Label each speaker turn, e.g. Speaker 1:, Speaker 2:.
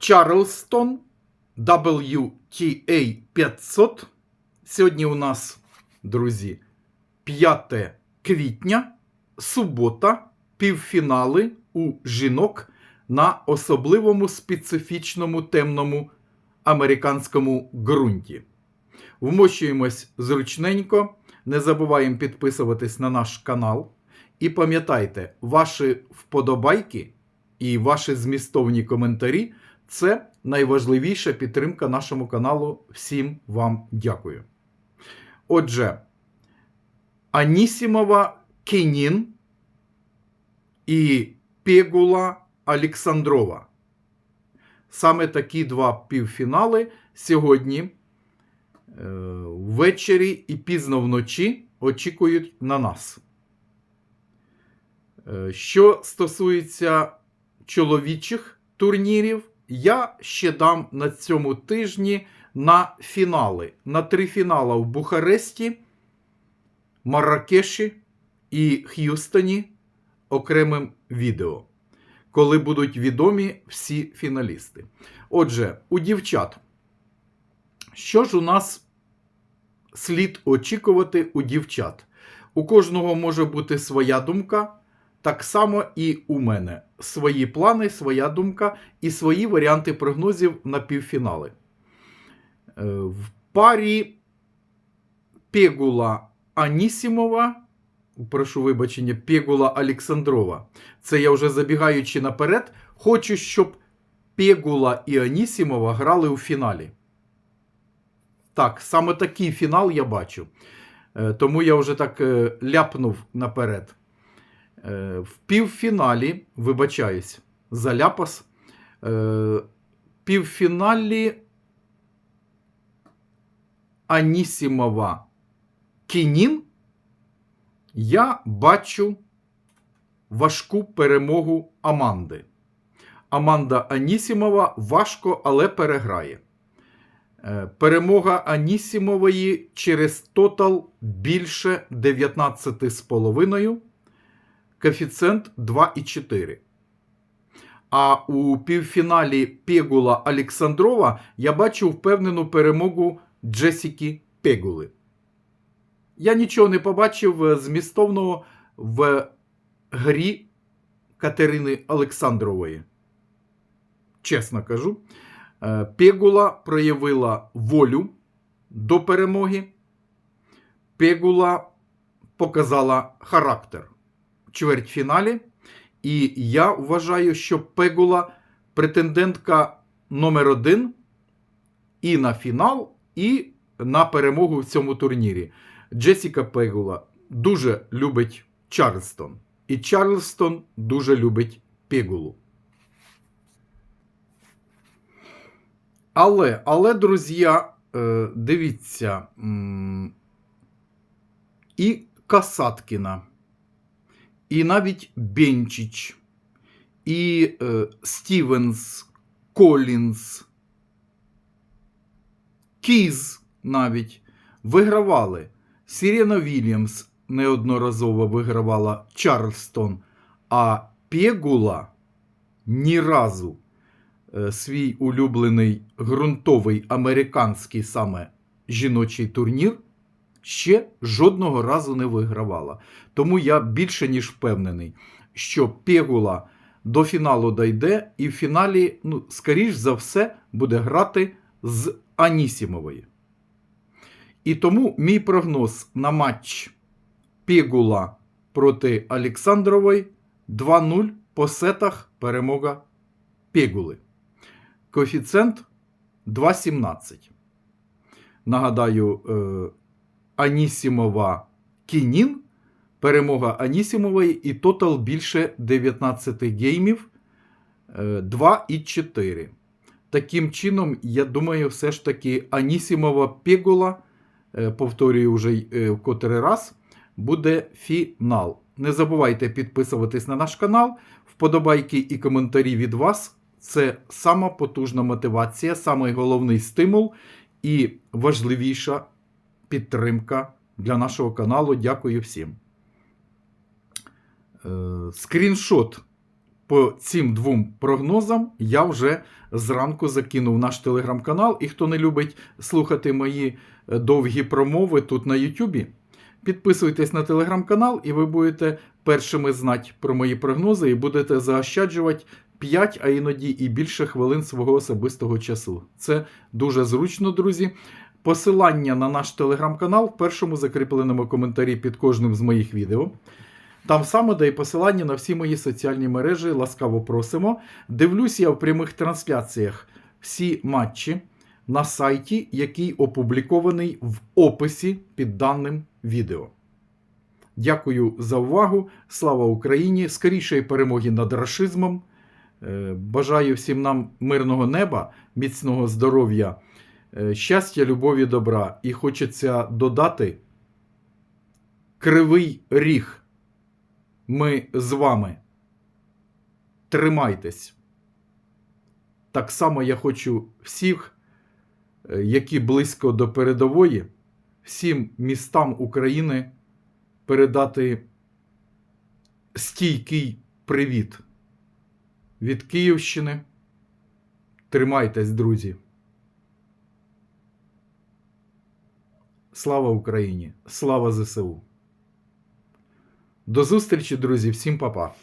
Speaker 1: Чарлстон WTA 500. Сьогодні у нас, друзі, 5 квітня, субота, півфінали у жінок на особливому специфічному темному американському ґрунті. Вмощуємось зручненько, не забуваємо підписуватись на наш канал. І пам'ятайте, ваші вподобайки і ваші змістовні коментарі це найважливіша підтримка нашому каналу. Всім вам дякую. Отже, Анісімова Кенін і Пегула Олександрова. Саме такі два півфінали сьогодні е, ввечері і пізно вночі очікують на нас. Е, Що стосується чоловічих турнірів, я ще дам на цьому тижні на фінали. На три фінали в Бухаресті, Марракеші і Х'юстоні окремим відео, коли будуть відомі всі фіналісти. Отже, у дівчат, що ж у нас слід очікувати у дівчат? У кожного може бути своя думка. Так само і у мене свої плани, своя думка і свої варіанти прогнозів на півфінали. Е, В парі Пегула Анісімова, прошу вибачення, Пегула Олександрова. Це я вже забігаючи наперед, хочу, щоб Пегула і Анісімова грали у фіналі. Так, саме такий фінал я бачу. Е, Тому я вже так е, ляпнув наперед. Е, В півфіналі, вибачаюсь, за ляпас. е, В півфіналі Анісімова Кінін я бачу важку перемогу Аманди. Аманда Анісімова важко, але переграє. Е, Перемога Анісімової через тотал більше 19,5 коефіцієнт 2,4. А у півфіналі Пегула Олександрова я бачу впевнену перемогу Джесіки Пегули. Я нічого не побачив е, змістовного в грі Катерини Олександрової. Чесно кажу, Е, Пегула проявила волю до перемоги. Пегула показала характер чвертьфіналі. І я вважаю, що Пегула претендентка номер один і на фінал, і на перемогу в цьому турнірі. Джесіка Пегула дуже любить Чарльстон. І Чарльстон дуже любить Пегулу. Але, але, друзі, е, дивіться, і Касаткіна, і навіть Бенчич, і е, Стівенс, Колінс, Кіз навіть вигравали. Сірена Вільямс неодноразово вигравала Чарльстон, а Пегула ні разу е, свій улюблений ґрунтовий американський саме жіночий турнір ще жодного разу не вигравала. Тому я більше ніж впевнений, що Пегула до фіналу дойде, і в фіналі, ну, скоріш за все, буде грати з Анісімової. І тому мій прогноз на матч Пегула проти Олександрової 2-0 по сетах перемога Пегули. Коефіцієнт 2,17. Нагадаю, е, Анісімова Кінін. Перемога Анісімової і тотал більше 19 геймів 2,4. Таким чином, я думаю, все ж таки Анісімова Пегула, е, повторюю вже е, в котрий раз, буде фінал. Не забувайте підписуватись на наш канал. Вподобайки і коментарі від вас це сама потужна мотивація, самий головний стимул і важливіша підтримка для нашого каналу. Дякую всім. Е, Скріншот по цим двом прогнозам я вже зранку закинув наш телеграм-канал. І хто не любить слухати мої е, довгі промови тут на Ютубі, підписуйтесь на телеграм-канал, і ви будете першими знати про мої прогнози і будете заощаджувати 5, а іноді і більше хвилин свого особистого часу. Це дуже зручно, друзі. Посилання на наш телеграм-канал в першому закріпленому коментарі під кожним з моїх відео. Там саме де і посилання на всі мої соціальні мережі. Ласкаво просимо. Дивлюсь я в прямих трансляціях всі матчі на сайті, який опублікований в описі під даним відео. Дякую за увагу. Слава Україні! Скорішої перемоги над рашизмом. Е, Бажаю всім нам мирного неба, міцного здоров'я, щастя, любові, добра. І хочеться додати кривий ріг. Ми з вами. Тримайтесь. Так само я хочу всіх, е, які близько до передової, всім містам України передати стійкий привіт від Київщини. Тримайтесь, друзі. Слава Україні! Слава ЗСУ! До зустрічі, друзі, всім па-па!